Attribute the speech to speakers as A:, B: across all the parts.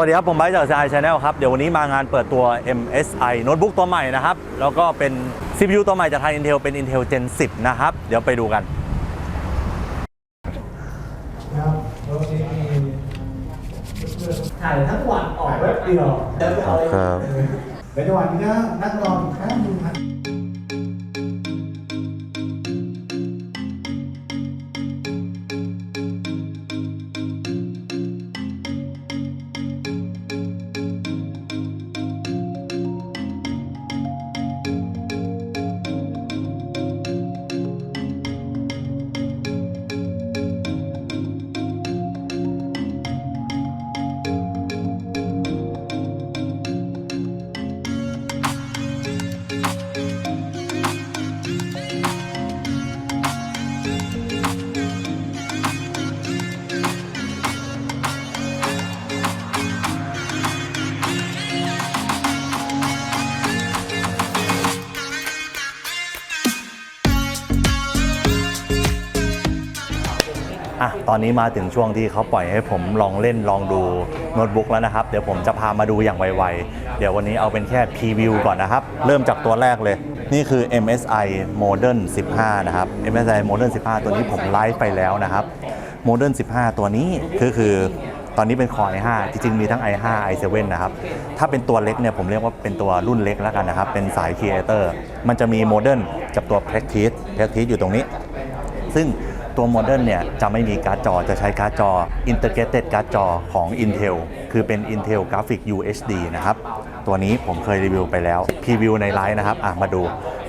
A: วัสดีครับ ผมไบค์จาก CI Channel ครับ เดี๋ยววันนี้มางานเปิดตัว MSI โน้ตบุ๊กตัวใหม่นะครับ แล้วก็เป็น CPU ตัวใหม่จากทาง Intel เป็น Intel Gen 10 นะครับ เดี๋ยวไปดูกัน
B: ครับรถนี้มีถ่ายทั้งวันออกแป๊บเดียวแล้วจะเอาอะไร
A: ครับ
B: ในจังหวะนี้นะนักร้องแป๊บนึงครั
A: อะตอนนี้มาถึงช่วงที่เขาปล่อยให้ผมลองเล่นลองดูโน้ตบุ๊กแล้วนะครับ เดี๋ยวผมจะพามาดูอย่างไวๆ เดี๋ยววันนี้เอาเป็นแค่พรีวิวก่อนนะครับ เริ่มจากตัวแรกเลย นี่คือ MSI Modern 15 นะครับ MSI Modern 15 ตัวนี้ผมไลฟ์ไปแล้วนะครับ Modern 15 ตัวนี้คือคือตอนนี้เป็น Core i5 จริงๆ มีทั้ง i5 i7 นะครับ ถ้าเป็นตัวเล็กเนี่ยผมเรียกว่าเป็นตัวรุ่นเล็กแล้วกันนะครับ เป็นสาย Creator มันจะมี Modern กับตัว Practice Practice อยู่ตรงนี้ ซึ่ง ตัวโมเดิร์นเนี่ยจะไม่มีการ์ดจอจะใช้การ์ดจอ Integrated การ์ดจอของ Intel คือเป็น Intel Graphic UHD นะครับ ตัวนี้ผมเคยรีวิวไปแล้วพรีวิวในไลน์นะครับอะมาดู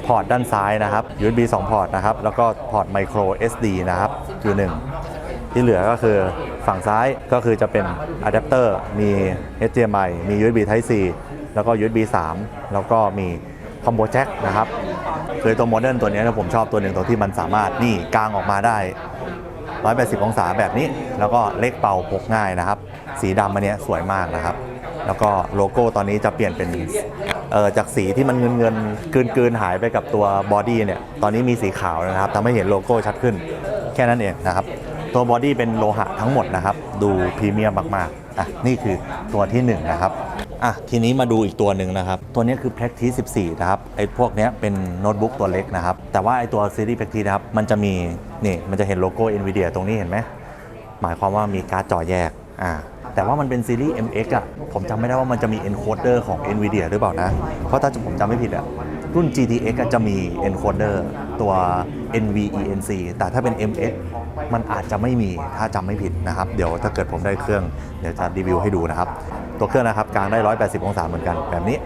A: พอร์ตด้านซ้ายนะครับ USB 2 พอร์ตนะครับ แล้วก็พอร์ต Micro SD นะครับอยู่หนึ่งที่เหลือก็คือฝั่งซ้ายก็คือจะเป็นอะแดปเตอร์มี HDMI มี USB Type C แล้วก็ USB 3 แล้วก็มี คอมโบแจ็คนะครับคือตัวโมเดิร์นตัวนี้ยผมชอบตัวหนึ่งตรงที่มันสามารถนี่กางออกมาได้ 180 องศาแบบนี้ แล้วก็เล็กเป่าพกง่ายนะครับ สีดำอันนี้สวยมากนะครับ แล้วก็โลโก้ตอนนี้จะเปลี่ยนเป็นเอ่อจากสีที่มันเงินเงินๆกลืนหายไปกับตัวบอดี้เนี่ยตอนนี้มีสีขาวนะครับทำให้เห็นโลโก้ชัดขึ้น แค่นั้นเองนะครับ ตัวบอดี้เป็นโลหะทั้งหมดนะครับ ดูพรีเมียมมากๆ อะนี่คือตัวที่หนึ่งนะครับอะทีนี้มาดูอีกตัวหนึ่งนะครับ ตัวนี้คือ Practice 14 นะครับไอ้พวกนี้เป็นโน้ตบุ๊กตัวเล็กนะครับ แต่ว่าไอ้ตัวซีรีส์ Practice นะครับ มันจะมีนี่มันจะเห็นโลโก้ NVIDIA ตรงนี้เห็นไหมหมายความว่ามีการ์ดจอแยกอ่าแต่ว่ามันเป็นซีรีส์ MX อะผมจำไม่ได้ว่ามันจะมี encoder ของ NVIDIA หรือเปล่านะ เพราะถ้าผมจำไม่ผิดอะรุ่น GTX อะจะมี encoder ตัว NVENC แต่ถ้าเป็น MX มันอาจจะไม่มีถ้าจำไม่ผิดนะครับ เดี๋ยวถ้าเกิดผมได้เครื่องเดี๋ยวจะรีวิวให้ดูนะครับ ตัวเครื่องนะครับกลางได้ 180 องศาเหมือนกันแบบนี้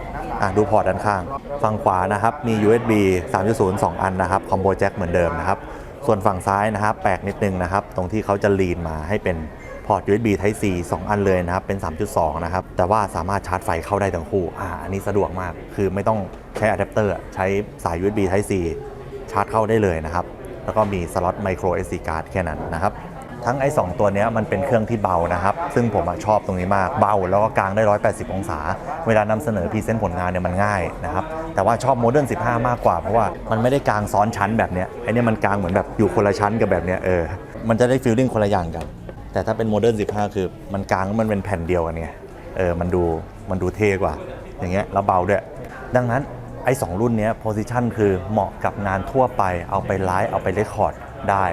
A: ดูพอร์ตด้านข้าง ฝั่งขวานะครับมี USB 3.0 2 อันนะครับคอมโบแจ็คเหมือนเดิมนะครับส่วนฝั่งซ้ายนะครับแปลกนิดนึงนะครับ ตรงที่เขาจะลีนมาให้เป็นพอร์ต USB Type C 2 อันเลยนะครับ เป็น 3.2 นะครับ แต่ว่าสามารถชาร์จไฟเข้าได้ทั้งคู่ อ่า อันนี้สะดวกมาก คือไม่ต้องใช้อะแดปเตอร์ ใช้สาย USB Type C ชาร์จเข้าได้เลยนะครับ แล้วก็มีสล็อต Micro SD card แค่นั้นนะครับทั้งไอ้2ตัวนี้มันเป็นเครื่องที่เบานะครับ ซึ่งผมชอบตรงนี้มากเบาแล้วก็กลางได้ 180 องศา เวลานำเสนอพรีเซนต์ผลงานเนี่ยมันง่ายนะครับ แต่ว่าชอบโมเดิร์น15 มากกว่า เพราะว่ามันไม่ได้กลางซ้อนชั้นแบบเนี้ยไอ้นี่มันกลางเหมือนแบบอยู่คนละชั้นกับแบบเนี้ยเออมันจะได้ฟีลลิ่งคนละอย่างกัน แต่ถ้าเป็นโมเดิร์น15 คือมันกลางมันเป็นแผ่นเดียวกันไงเออมันดูมันดูเท่กว่า อย่างเงี้ยแล้วเบาด้วยดังนั้น ไอ้สองรุ่นนี้โพซิชันคือเหมาะกับงานทั่วไป เอาไปไลฟ์เอาไปเรคคอร์ดได้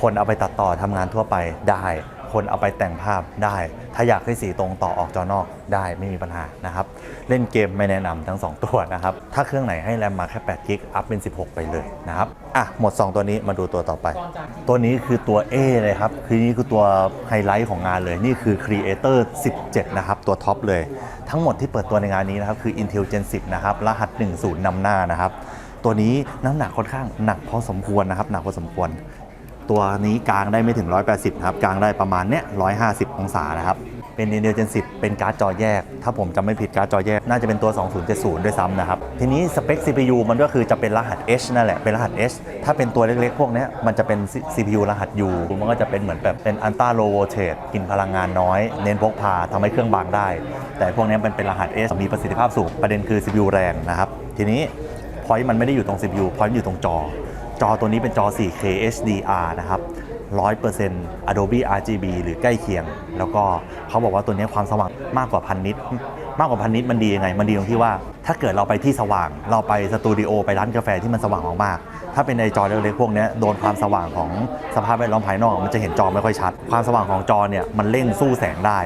A: คนเอาไปตัดต่อทำงานทั่วไปได้ คนเอาไปแต่งภาพได้ ถ้าอยากให้สีตรงต่อออกจอนอกได้ไม่มีปัญหานะครับ เล่นเกมไม่แนะนำทั้ง 2 ตัวนะครับ ถ้าเครื่องไหนให้แรมมาแค่8กิกอัพเป็น 16 ไปเลยนะครับ อะ หมด 2 ตัวนี้มาดูตัวต่อไป ตัวนี้คือตัว A เลยครับ คือนี่คือตัวไฮไลท์ของงานเลย นี่คือ Creator 17 นะครับ ตัวท็อปเลย ทั้งหมดที่เปิดตัวในงานนี้นะครับ คือ Intel Gen 10 นะครับ รหัส 10นำหน้านะครับ ตัวนี้น้ำหนักค่อนข้างหนักพอสมควรนะครับ หนักพอสมควร ตัวนี้กลางได้ไม่ถึง 180ครับกลางได้ประมาณเนี้ย150 องศานะครับ เป็น Intel Gen 10 เป็นการ์ดจอแยก ถ้าผมจำไม่ผิดการ์ดจอแยก น่าจะเป็นตัว 2070 ด้วยซ้ำนะครับ ทีนี้สเปค CPU มันก็คือจะเป็นรหัส H นั่นแหละ เป็นรหัส H ถ้าเป็นตัวเล็กๆ พวกเนี้ยมันจะเป็น CPU รหัส U มันก็จะเป็นเหมือนแบบเป็น Ultra Low Voltage กินพลังงานน้อย เน้นพกพาทำให้เครื่องบางได้ แต่พวกเนี้ยมันเป็นรหัส S มีประสิทธิภาพสูงประเด็นคือ CPU แรงนะครับทีนี้พอยต์มันไม่ได้อยู่ตรง CPU พอยต์อยู่ตรงจอ จอตัวนี้เป็นจอ 4K HDR นะครับ 100% Adobe RGB หรือใกล้เคียง แล้วก็เขาบอกว่าตัวนี้ความสว่างมากกว่าพันนิตมากกว่าพันนิตมันดียังไง มันดีตรงที่ว่าถ้าเกิดเราไปที่สว่าง เราไปสตูดิโอไปร้านกาแฟที่มันสว่างมากๆถ้าเป็นในจอเล็กๆพวกนี้โดนความสว่างของสภาพแวดล้อมภายนอก มันจะเห็นจอไม่ค่อยชัด ความสว่างของจอเนี่ยมันเร่งสู้แสงได้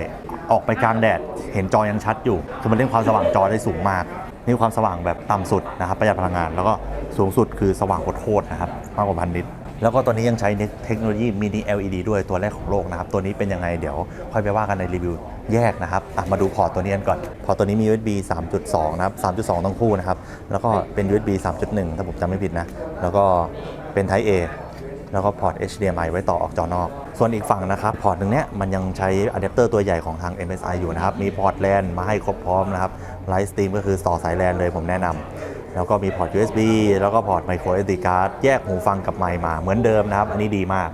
A: ออกไปกลางแดด เห็นจอยังชัดอยู่ คือมันเร่งความสว่างจอได้สูงมาก นี่ความสว่างแบบต่ำสุดนะครับประหยัดพลังงาน แล้วก็สูงสุดคือสว่างโคตรๆนะครับมากกว่าพันนิตแล้วก็ตัวนี้ยังใช้เทคโนโลยีมินิ LED ด้วยตัวแรกของโลกนะครับ ตัวนี้เป็นยังไงเดี๋ยวค่อยไปว่ากันในรีวิวแยกนะครับมาดูพอร์ตตัวนี้กันก่อน พอร์ตตัวนี้มี USB 3.2 นะครับ 3.2 ทั้งคู่นะครับ แล้วก็เป็น USB 3.1 ถ้าผมจำไม่ผิดนะ แล้วก็เป็น Type A แล้วก็พอร์ต HDMI ไว้ต่อออกจอนอก ส่วนอีกฝั่งนะครับ พอร์ตหนึ่งเนี้ยมันยังใช้อะแดปเตอร์ตัวใหญ่ของทาง MSI อยู่นะครับ มีพอร์ตแลนมาให้ครบพร้อมนะครับ ไลฟ์สตรีมก็คือต่อสายแลนเลยผมแนะนำแล้วก็มีพอร์ต USB แล้วก็พอร์ต micro SD card แยกหูฟังกับไมค์มาเหมือนเดิมนะครับ อันนี้ดีมาก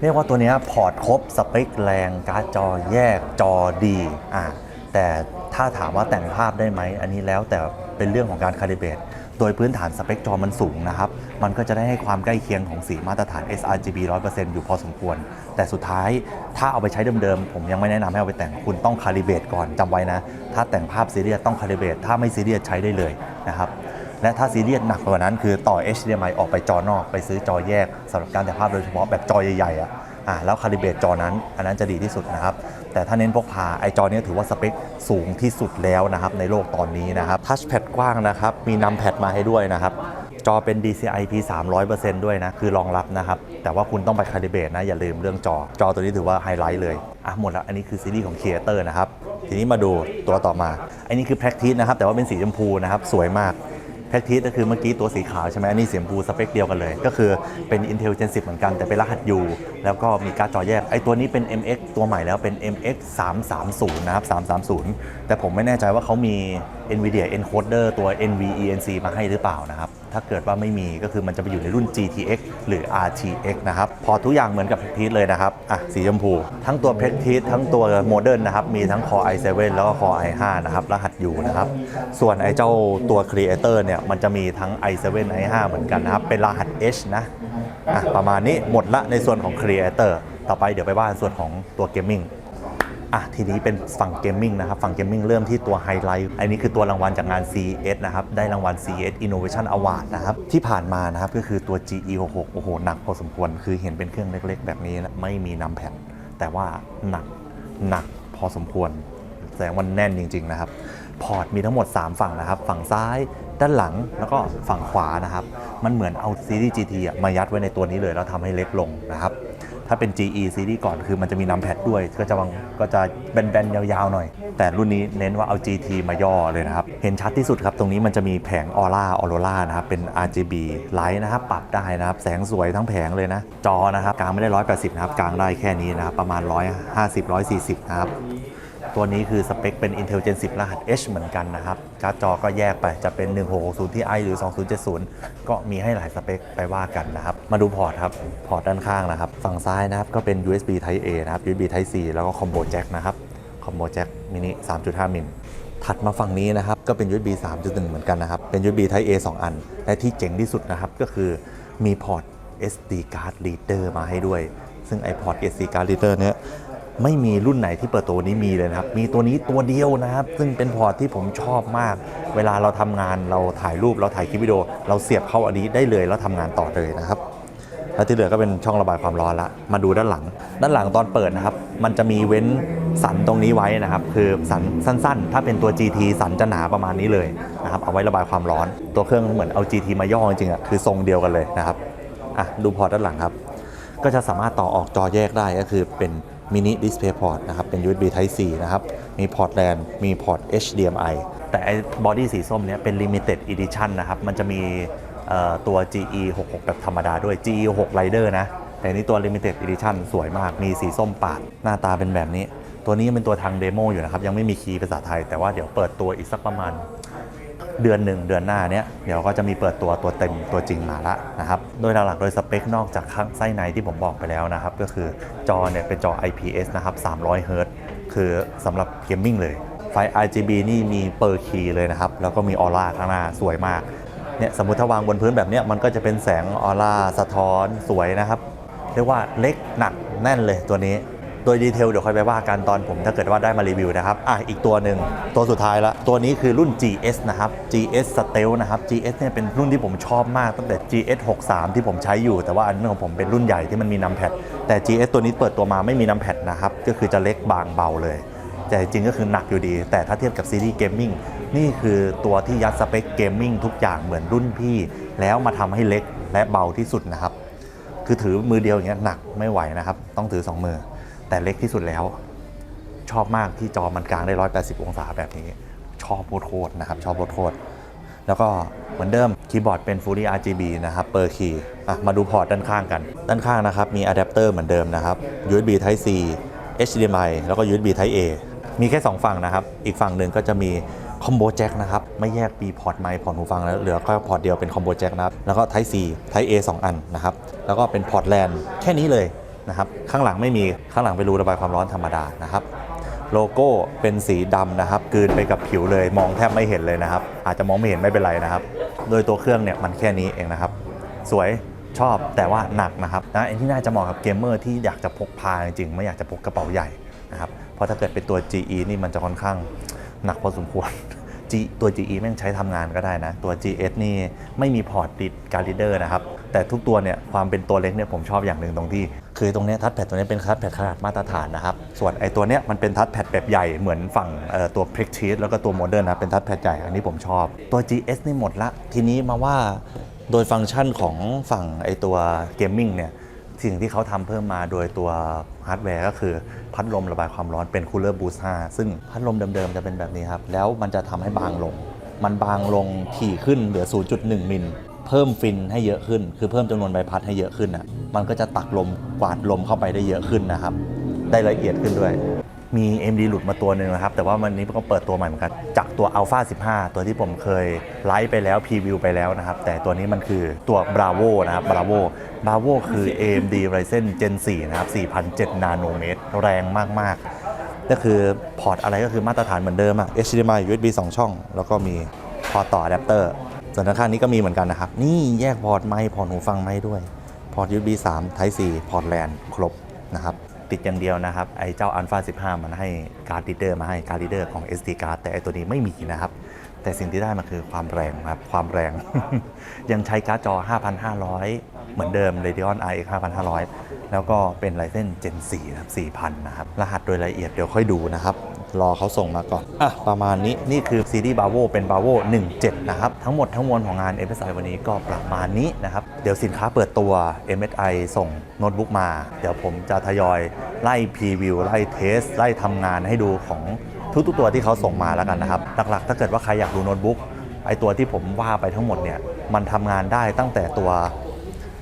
A: เรียกว่าตัวนี้พอร์ตครบสเปคแรงการ์ดจอแยกจอดีอะแต่ถ้าถามว่าแต่งภาพได้ไหม อันนี้แล้วแต่เป็นเรื่องของการคาลิเบรต โดยพื้นฐานสเปคจอมันสูงนะครับ มันก็จะได้ให้ความใกล้เคียงของสีมาตรฐาน sRGB 100%อยู่พอสมควร แต่สุดท้ายถ้าเอาไปใช้เดิมๆ ผมยังไม่แนะนำให้เอาไปแต่งคุณต้องคาลิเบตก่อนจำไว้นะ ถ้าแต่งภาพซีเรียสต้องคาลิเบตถ้าไม่ซีเรียสใช้ได้เลยนะครับและถ้าซีเรียสหนักกว่านั้นคือต่อ HDMI ออกไปจอนอกไปซื้อจอแยกสำหรับการถ่ายภาพโดยเฉพาะแบบจอใหญ่ๆอะ อ่าแล้วคาลิเบรตจอนั้น อันนั้นจะดีที่สุดนะครับ แต่ถ้าเน้นพกพาไอจอนี้ถือว่าสเปคสูงที่สุดแล้วนะครับในโลกตอนนี้นะครับทัชแพดกว้างนะครับมีนำแพดมาให้ด้วยนะครับจอเป็น DCI P 300%ด้วยนะ คือรองรับนะครับ แต่ว่าคุณต้องไปคาลิเบรตนะ อย่าลืมเรื่องจอ จอตัวนี้ถือว่าไฮไลท์เลย อะ หมดแล้ว อันนี้คือซีรีส์ของ Creator นะครับ ทีนี้มาดูตัวต่อมา อันนี้คือ Practice นะครับ แต่ว่าเป็นสีชมพูนะครับ สวยมาก แพ็กทีสก็คือเมื่อกี้ตัวสีขาวใช่ไหมอันนี้เสียมพูสเปคเดียวกันเลย ก็คือเป็น Intel Gen 10 เหมือนกันแต่เป็นรหัส U แล้วก็มีการ์ดจอแยกไอ้ตัวนี้เป็น MX ตัวใหม่แล้วเป็น MX 330 นะครับ 330 แต่ผมไม่แน่ใจว่าเขามี NVIDIA encoder ตัว NVENC มาให้หรือเปล่านะครับ ถ้าเกิดว่าไม่มีก็คือมันจะไปอยู่ในรุ่น GTX หรือ RTX นะครับ พอทุกอย่างเหมือนกับ Practice เลยนะครับ อะ สีชมพู ทั้งตัว Practice ทั้งตัว Modern นนะครับ มีทั้ง Core i7 แล้วก็ Core i5 นะครับ รหัส U นะครับ ส่วนไอ้เจ้าตัว Creator เนี่ย มันจะมีทั้ง i7 i5 เหมือนกันนะครับ เป็นรหัส H นะ อะ ประมาณนี้หมดละในส่วนของ Creator ต่อไปเดี๋ยวไปว่าส่วนของตัว Gaming อะทีนี้เป็นฝั่งเกมมิ่งนะครับ ฝั่งเกมมิ่งเริ่มที่ตัวไฮไลท์อันนี้คือตัวรางวัลจากงาน CES นะครับ ได้รางวัล CES Innovation Award นะครับ ที่ผ่านมานะครับ ก็คือตัว GE66 โอ้โห หนักพอสมควร คือเห็นเป็นเครื่องเล็กๆ แบบนี้นะไม่มีนำแผ่น แต่ว่าหนักหนักพอสมควร แสดงว่าแน่นจริง ๆ นะครับ พอร์ตมีทั้งหมด 3 ฝั่งนะครับ ฝั่งซ้ายด้านหลังแล้วก็ฝั่งขวานะครับ มันเหมือนเอาซีรีส์ GT มายัดไว้ในตัวนี้เลยแล้วทำให้เล็กลงนะครับ ถ้าเป็น GE ซีรีส์ก่อนคือมันจะมีนำแพดด้วย ก็จะวางก็จะแบนๆ ยาวๆ หน่อย แต่รุ่นนี้เน้นว่าเอา GT มาย่อเลยนะครับ เห็นชัดที่สุดครับ ตรงนี้มันจะมีแผงออร่าออโรร่านะครับ เป็น RGB ไลท์นะครับ ปรับได้นะครับ แสงสวยทั้งแผงเลยนะ จอนะครับ กลางไม่ได้ 180 นะครับ กลางได้แค่นี้นะครับ ประมาณ 150 140 นะครับ ตัวนี้คือสเปคเป็น Intel Gen 10 รหัส H เหมือนกันนะครับ การ์ดจอก็แยกไปจะเป็น 1660 Ti หรือ 2070 ก็มีให้หลายสเปคไปว่ากันนะครับ มาดูพอร์ตครับ พอร์ตด้านข้างนะครับ ฝั่งซ้ายนะครับก็เป็น USB Type A นะครับ USB Type C แล้วก็ Combo Jack นะครับ Combo Jack mini 3.5 มิลถัดมาฝั่งนี้นะครับก็เป็น USB 3.1 เหมือนกันนะครับ เป็น USB Type A 2 อัน และที่เจ๋งที่สุดนะครับก็คือมีพอร์ต SD card reader มาให้ด้วย ซึ่งไอพอร์ต SD card reader เนี้ย ไม่มีรุ่นไหนที่เปิดตัวนี้มีเลยนะครับ มีตัวนี้ตัวเดียวนะครับ ซึ่งเป็นพอร์ตที่ผมชอบมาก เวลาเราทำงานเราถ่ายรูปเราถ่ายคลิปวิดีโอ เราเสียบเข้าอันนี้ได้เลยแล้วทำงานต่อเลยนะครับ แล้วที่เหลือก็เป็นช่องระบายความร้อนละ มาดูด้านหลัง ด้านหลังตอนเปิดนะครับ มันจะมีเว้นสันตรงนี้ไว้นะครับ คือสันสั้น ๆ ถ้าเป็นตัว GT สันจะหนาประมาณนี้เลยนะครับ เอาไว้ระบายความร้อน ตัวเครื่องเหมือนเอา GT มาย่อจริงๆอะคือทรงเดียวกันเลยนะครับ อะดูพอร์ตด้านหลังครับ ก็จะสามารถต่อออกจอแยกได้ก็คือเป็น มินิดิสเพย์พอร์ตนะครับ เป็น USB Type C นะครับ มีพอร์ตแลนมีพอร์ต HDMI แต่ไอ้บอดี้สีส้มเนี้ยเป็น Limited Edition นะครับ มันจะมีตัว GE 66แบบธรรมดาด้วย GE 6 Rider นะ แต่นี้ตัว Limited Edition สวยมาก มีสีส้มปาด หน้าตาเป็นแบบนี้ ตัวนี้ยังเป็นตัวทางเดโมอยู่นะครับ ยังไม่มีคีย์ภาษาไทย แต่ว่าเดี๋ยวเปิดตัวอีกสักประมาณ เดือนหนึ่งเดือนหน้าเนี้ยเดี๋ยวก็จะมีเปิดตัวตัวเต็มตัวจริงมาละนะครับโดยหลักๆโดยสเปคนอกจากข้างไส้ในที่ผมบอกไปแล้วนะครับ ก็คือจอเนี่ยเป็นจอ IPS นะครับ300เฮิรตคือสำหรับเกมมิ่งเลยไฟ RGB นี่มีเปอร์คีเลยนะครับ แล้วก็มีออร่าข้างหน้าสวยมากเนี่ยสมมติถ้าวางบนพื้นแบบนี้มันก็จะเป็นแสงออร่าสะท้อนสวยนะครับ เรียกว่าเล็กหนักแน่นเลยตัวนี้ โดยดีเทลเดี๋ยวค่อยไปว่ากันตอนผมถ้าเกิดว่าได้มารีวิวนะครับ อะอีกตัวหนึ่งตัวสุดท้ายละตัวนี้คือรุ่น GS นะครับ GS Stealth นะครับ GS เนี่ยเป็นรุ่นที่ผมชอบมากตั้งแต่ GS 63ที่ผมใช้อยู่ แต่ว่าอันนี้ของผมเป็นรุ่นใหญ่ที่มันมีนัมแพดแต่ GS ตัวนี้เปิดตัวมาไม่มีนัมแพดนะครับก็คือจะเล็กบางเบาเลยแต่จริงก็คือหนักอยู่ดี แต่ถ้าเทียบกับซีรีส์เกมมิ่งนี่คือตัวที่ยัดสเปคเกมมิ่งทุกอย่างเหมือนรุ่นพี่ แล้วมาทำให้เล็กและเบาที่สุดนะครับ คือถือมือเดียวอย่างเงี้ยหนักไม่ไหวนะครับ ต้องถือ 2 มือ แต่เล็กที่สุดแล้ว ชอบมากที่จอมันกลางได้ 180 องศาแบบนี้ ชอบโคตรนะครับ ชอบโคตรแล้วก็เหมือนเดิมคีย์บอร์ดเป็น Full RGB นะครับเปอร์คีย์อะมาดูพอร์ตด้านข้างกัน ด้านข้างนะครับ มีอะแดปเตอร์เหมือนเดิมนะครับ USB Type C HDMI แล้วก็ USB Type A มีแค่ 2 ฝั่งนะครับ อีกฝั่งหนึ่งก็จะมีคอมโบแจ็คนะครับ ไม่แยกปีพอร์ตไมค์พอร์ตหูฟังแล้วเหลือแค่พอร์ตเดียวเป็นคอมโบแจ็คนะครับ แล้วก็ Type C Type A 2 อันนะครับ แล้วก็เป็นพอร์ตแลนแค่นี้เลย นะครับข้างหลังไม่มีข้างหลังเป็นรูระบายความร้อนธรรมดานะครับโลโก้เป็นสีดำนะครับกืนไปกับผิวเลยมองแทบไม่เห็นเลยนะครับ อาจจะมองไม่เห็นไม่เป็นไรนะครับ โดยตัวเครื่องเนี่ยมันแค่นี้เองนะครับ สวยชอบแต่ว่าหนักนะครับนะอันที่น่าจะเหมาะกับเกมเมอร์ที่อยากจะพกพาจริงๆไม่อยากจะพกกระเป๋าใหญ่นะครับเพราะถ้าเกิดเป็นตัว GE นี่มันจะค่อนข้างหนักพอสมควร G ตัว GE แม่งใช้ทำงานก็ได้นะ ตัว GS นี่ไม่มีพอร์ตติดการ์ดเดอร์นะครับ แต่ทุกตัวเนี่ยความเป็นตัวเล็กเนี่ยผมชอบอย่างหนึ่งตรงที่ คือตรงนี้ทัชแพดตัวนี้เป็นทัชแพดขนาดมาตรฐานนะครับ ส่วนไอ้ตัวเนี้ยมันเป็นทัชแพดแบบใหญ่เหมือนฝั่งตัว p r e c t i c แล้วก็ตัวโมเดิร์นนะเป็นทัชแพดใหญ่อันนี้ผมชอบ ตัว GS นี่หมดละ ทีนี้มาว่าโดยฟังก์ชันของฝั่งไอ้ตัวเกมมิ่งเนี่ยสิ่งที่เขาทำเพิ่มมาโดยตัวฮาร์ดแวร์ก็คือพัดลมระบายความร้อนเป็น Cooler Boost 5ซึ่งพัดลมเดิมๆจะเป็นแบบนี้ครับ แล้วมันจะทำให้บางลง มันบางลงถี่ขึ้นเหลือ 0.1 มิล เพิ่มฟินให้เยอะขึ้น คือเพิ่มจำนวนใบพัดให้เยอะขึ้นอะมันก็จะตักลมกวาดลมเข้าไปได้เยอะขึ้นนะครับ ได้ละเอียดขึ้นด้วย มี MD หลุดมาตัวหนึ่งนะครับ แต่ว่าวันนี้ก็เปิดตัวใหม่เหมือนกันจากตัว Alpha 15 ตัวที่ผมเคยไลฟ์ไปแล้วพรีวิวไปแล้วนะครับ แต่ตัวนี้มันคือตัว Bravo นะครับ Bravo Bravo คือ AMD Ryzen Gen 4 นะครับ4,007นาโนเมตร แรงมาก ๆ ก็คือพอร์ตอะไรก็คือมาตรฐานเหมือนเดิมอะ HDMI USB 2 ช่อง แล้วก็มีพอร์ตต่ออะแดปเตอร์ ส่วนด้านข้างนี้ก็มีเหมือนกันนะครับ นี่แยกพอร์ตไมค์พอร์ตหูฟังไมค์ด้วย พอร์ต USB 3 Type C พอร์ต LAN ครบนะครับ ติดอย่างเดียวนะครับ ไอ้เจ้า Alpha 15 มันให้การ์ด reader มาให้การ์ด reader ของ SD card แต่ไอ้ตัวนี้ไม่มีนะครับ แต่สิ่งที่ได้มาคือความแรงครับ ความแรง ยังใช้การ์ดจอ 5,500 เหมือนเดิม Radeon RX 5,500 แล้วก็เป็น Ryzen Gen 4นะครับ4,000 นะครับ รหัสโดยละเอียดเดี๋ยวค่อยดูนะครับ รอเขาส่งมาก่อน อะ ประมาณนี้ นี่คือซีรีส์ Bravo เป็น Bravo 17 นะครับ ทั้งหมดทั้งมวลของงาน MSI วันนี้ก็ประมาณนี้นะครับ เดี๋ยวสินค้าเปิดตัว MSI ส่งโน้ตบุ๊กมา เดี๋ยวผมจะทยอยไล่พรีวิว ไล่เทส ไล่ทำงานให้ดูของทุกๆตัวที่เขาส่งมาแล้วกันนะครับ หลักๆ ถ้าเกิดว่าใครอยากดูโน้ตบุ๊กไอตัวที่ผมว่าไปทั้งหมดเนี่ย มันทำงานได้ตั้งแต่ตัว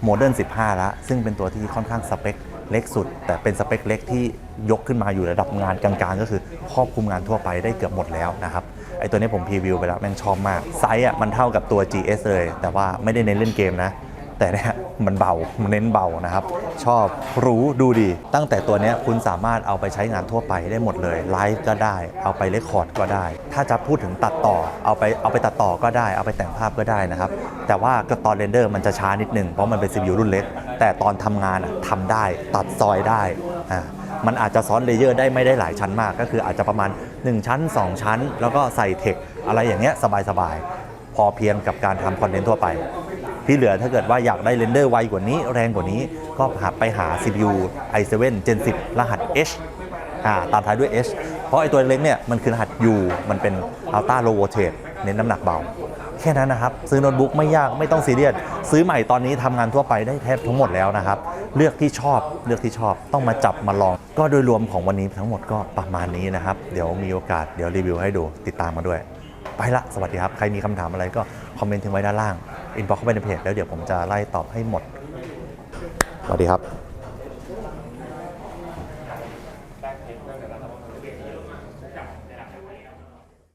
A: โมเดิร์น15 แล้ว ซึ่งเป็นตัวที่ค่อนข้างสเปคเล็กสุด แต่เป็นสเปคเล็กที่ยกขึ้นมาอยู่ระดับงานกลางๆ ก็คือครอบคลุมงานทั่วไปได้เกือบหมดแล้วนะครับไอตัวนี้ผมพรีวิวไปแล้วแม่งชอบมาก ไซส์อะมันเท่ากับตัว GS เลย แต่ว่าไม่ได้เน้นเล่นเกมนะ แต่เนี่ย มันเบามันเน้นเบานะครับ ชอบรู้ดูดี ตั้งแต่ตัวนี้คุณสามารถเอาไปใช้งานทั่วไปได้หมดเลยไลฟ์ก็ได้ เอาไปเลคคอร์ดก็ได้ ถ้าจะพูดถึงตัดต่อเอาไปเอาไปตัดต่อก็ได้ เอาไปแต่งภาพก็ได้นะครับ แต่ว่าตอนเรนเดอร์มันจะช้านิดนึงเพราะมันเป็น CPU รุ่นเล็ก แต่ตอนทำงานอะทำได้ตัดซอยได้อ่ามันอาจจะซ้อนเลเยอร์ได้ไม่ได้หลายชั้นมาก ก็คืออาจจะประมาณ 1 ชั้น 2 ชั้น แล้วก็ใส่เทคอะไรอย่างเงี้ยสบายๆ พอเพียงกับการทำคอนเทนต์ทั่วไป ที่เหลือถ้าเกิดว่าอยากได้เรนเดอร์ไวกว่านี้แรงกว่านี้ก็หาไปหา CPU i7 Gen 10 รหัส H อ่าตามท้ายด้วย H เพราะไอตัวเล็กเนี่ยมันคือรหัส U มันเป็น Ultra Low Voltage เน้นน้ำหนักเบา แค่นั้นนะครับ ซื้อโน้ตบุ๊กไม่ยากไม่ต้องซีเรียสซื้อใหม่ตอนนี้ทำงานทั่วไปได้แทบทั้งหมดแล้วนะครับ เลือกที่ชอบเลือกที่ชอบต้องมาจับมาลอง ก็โดยรวมของวันนี้ทั้งหมดก็ประมาณนี้นะครับ เดี๋ยวมีโอกาสเดี๋ยวรีวิวให้ดูติดตามมาด้วย ไปละสวัสดีครับ ใครมีคำถามอะไรก็คอมเมนต์ทิ้งไว้ด้านล่าง อินบ็อกเข้าไปในเพจแล้วเดี๋ยวผมจะไล่ตอบให้หมดสวัสดีครับ